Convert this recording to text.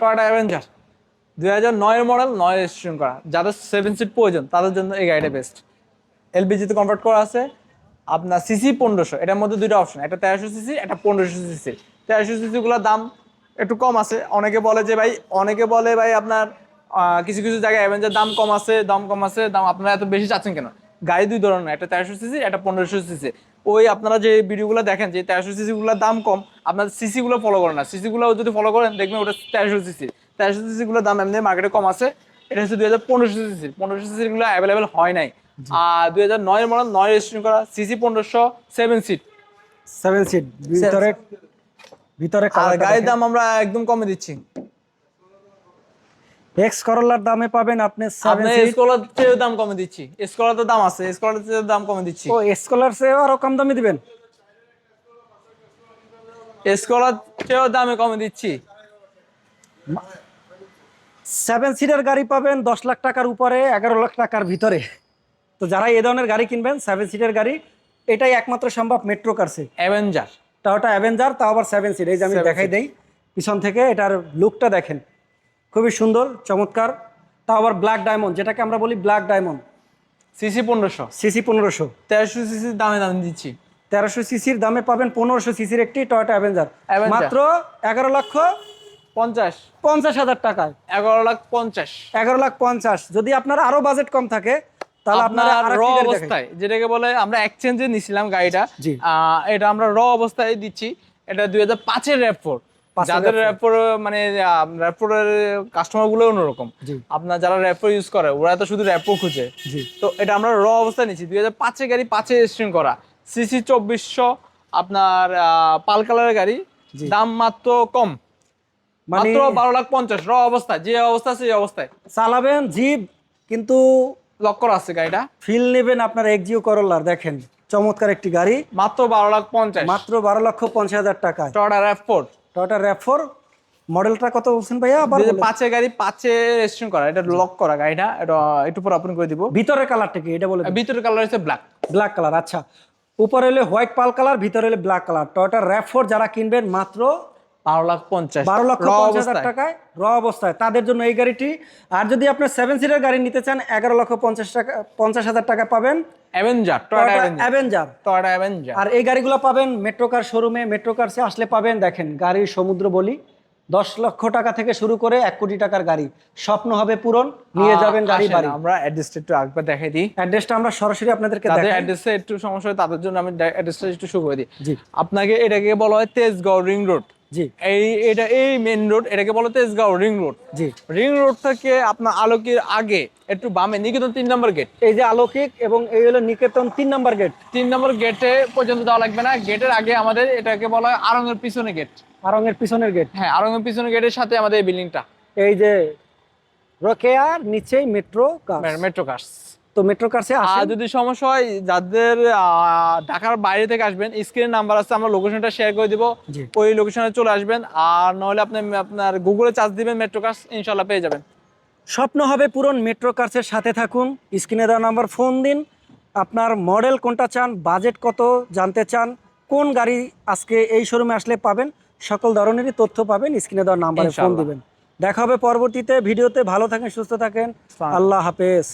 Toyota Avenger. দুই হাজার নয়ের মডেল নয় রেজিস্ট্রেশন করা। যাদের সেভেন সিট প্রয়োজন, তাদের জন্য এই গাড়িটা বেস্ট এলপিজিতে কনভার্ট করা আছে আপনার সিসি পনেরোশো। এটার মধ্যে দুইটা অপশন একটা তেরোশো সিসি একটা পনেরোশো সিসি তেরোশো সিসিগুলোর দাম একটু কম আছে। অনেকে বলে যে ভাই, অনেকে বলে ভাই আপনার কিছু কিছু জায়গায় অ্যাভেঞ্জার দাম কম আছে, দাম কম আছে, দাম আপনারা এত বেশি চাচ্ছেন কেন? গাড়ি দুই ধরনের একটা তেরোশো সিসি একটা পনেরোশো সিসি। ওই আপনারা যে ভিডিওগুলো দেখেন যে তেরোশো সিসিগুলোর দাম কম আপনার সিসিগুলো ফলো করেন না। সিসিগুলো যদি ফলো করেন দেখবেন ওটা তেরোশো সিসি। তেরোশো সিসিগুলোর দাম এমনি মার্কেটে কম আছে। এটা হচ্ছে দুই হাজার পনেরোশো সিসি। পনেরোশো সিসিগুলো অ্যাভেলেবেল হয় নাই। আর দুই হাজার নয়ের মডেল নয় রেজিস্ট্রেশন করা সিসি পনেরোশো সেভেন সিট সেভেন সিট ভিতরে ভিতরে আর গাড়ির দাম আমরা একদম কমে দিচ্ছি। এক্স করলার দামে পাবেন আপনি সেভেন স্কলার চেয়েও দাম কমে দিচ্ছি। স্কলার তো দাম আছে স্কলার চেয়েও দাম কমে দিচ্ছি। ও স্কলার সে আরও কম দামে দিবেন? স্কলার চেয়েও দামে কমে দিচ্ছি। সেভেন সিটের গাড়ি পাবেন দশ লাখ টাকার উপরে এগারো লাখ টাকার ভিতরে। তো যারা এই ধরনের গাড়ি কিনবেন সেভেন সিটের গাড়ি এটাই একমাত্র সম্ভব মেট্রো কারসে অ্যাভেঞ্জার টাওটা অ্যাভেঞ্জার তাও আবার সেভেন সিট এই যে আমি দেখাই দেই পিছন থেকে এটার লুকটা দেখেন। খুবই সুন্দর চমৎকার। তা আবার ব্ল্যাক ডায়মন্ড যেটাকে আমরা বলি ব্ল্যাক ডায়মন্ড সিসি পনেরোশো। সিসি পনেরোশো। তেরোশো সিসির দামে দাম দিচ্ছি। তেরোশো সিসির দামে পাবেন পনেরোশো সিসির একটি টয়টা অ্যাভেঞ্জার। মাত্র এগারো লক্ষ পঞ্চাশ। পঞ্চাশ হাজার টাকায়। এগারো লাখ পঞ্চাশ। এগারো লাখ পঞ্চাশ। যদি আপনার আরও বাজেট কম থাকে তাহলে আপনারা র। অবস্থায় যেটাকে বলে আমরা এক্সচেঞ্জে নিছিলাম গাড়িটা এটা আমরা র অবস্থায় দিচ্ছি। এটা দুই হাজার পাঁচের র্যাপফোর পাঁচের যাদের RAV4 মানে কাস্টমারগুলো অন্যরকম। আপনার যারা ইউজ করে ওরা তো শুধু খুঁজে। তো এটা আমরা র অবস্থায় নিচ্ছি দুই হাজার পাঁচের গাড়ি পাঁচে রেজিস্ট্রেশন করা। সিসি চব্বিশশো আপনার পাল কালারের গাড়ি। দাম মাত্র কম। মানে মাত্র বারো লাখ পঞ্চাশ। র অবস্থায় যে অবস্থা সেই অবস্থায়। চালাবেন জিপ কিন্তু লক করা আছে গাড়িটা। ফিল নেবেন আপনার এক্সিও করলার দেখেন। চমৎকার একটি গাড়ি। মাত্র বারো লাখ পঞ্চাশ। মাত্র বারো লক্ষ পঞ্চাশ হাজার টাকা টয়টা র্যাপ টয়টা র্যাপ মডেলটা কত বলছেন ভাইয়া? আবার পাঁচে গাড়ি পাঁচে রেজিস্ট্রেশন করা। এটা লক করা গাড়িটা। এটা একটু পর ওপেন করে দিব। ভিতরের কালারটা কি? এটা বলে ভিতরের কালার হচ্ছে ব্ল্যাক ব্ল্যাক কালার আচ্ছা। উপরে হলে হোয়াইট পাল কালার ভিতরে হলে black colour Toyota RAV four যারা কিনবেন মাত্র বারো লাখ পঞ্চাশ। বারো পঞ্চাশ হাজার টাকায় র অবস্থায়। তাদের জন্য এই গাড়িটি। আর যদি আপনি সেভেন সিটের গাড়ি নিতে চান এগারো লক্ষ পঞ্চাশ টাকা পঞ্চাশ হাজার টাকা পাবেন। অ্যাভেঞ্জার অ্যাভেঞ্জার টয়টা অ্যাভেঞ্জার আর এই গাড়িগুলো পাবেন মেট্রো কার শোরুমে মেট্রো কারসে আসলে পাবেন দেখেন গাড়ির সমুদ্র বলি। দশ লক্ষ টাকা থেকে শুরু করে এক কোটি টাকার গাড়ি। স্বপ্ন হবে পূরণ নিয়ে যাবেন গাড়ি বাড়ি। আমরা অ্যাড্রেসটা একটু একবার দেখাই দিই। অ্যাড্রেসটা আমরা সরাসরি আপনাদেরকে দেখাই। অ্যাড্রেসে একটু সমস্যা হয় তাদের জন্য আমি অ্যাড্রেসটা একটু শুরু করে দিই। জি। আপনাকে এটাকে বলা হয় তেজগাঁও রিং রোড। জি। এই এটা এই মেন রোড এটাকে বলা তেজগাঁও রিং রোড জি। রিং রোড থেকে আপনার আলোকের আগে একটু বামে নিকেতন তিন নম্বর গেট এই যে আলৌকিক এবং এই হলো নিকেতন তিন নাম্বার গেট তিন নম্বর গেটে পর্যন্ত যাওয়া লাগবে না। গেটের আগে আমাদের এটাকে বলা হয় আরঙের পিছনে গেট আরঙের পিছনের গেট হ্যাঁ আরঙের পিছনে গেটের সাথে আমাদের এই বিল্ডিংটা এই যে রোকেয়ার নিচেই মেট্রো কার মেট্রো কার্স তো মেট্রো কারসে আর যদি সমস্যা হয় যাদের ঢাকার বাইরে থেকে আসবেন স্ক্রিনের নাম্বার আছে আমরা লোকেশনটা শেয়ার করে দিব। ওই লোকেশনে চলে আসবেন। আর নইলে আপনি আপনার গুগলে চার্জ দিবেন মেট্রো কার্স ইনশাল্লাহ পেয়ে যাবেন। স্বপ্ন হবে পূরণ মেট্রো কার্সের সাথে থাকুন। স্ক্রিনে দেওয়া নাম্বার ফোন দিন। আপনার মডেল কোনটা চান বাজেট কত জানতে চান কোন গাড়ি আজকে এই শোরুমে আসলে পাবেন সকল ধরনেরই তথ্য পাবেন স্ক্রিনে দেওয়া নাম্বারে ফোন। দিবেন। দেখা হবে পরবর্তীতে ভিডিওতে। ভালো থাকেন সুস্থ থাকেন। আল্লাহ হাফেজ।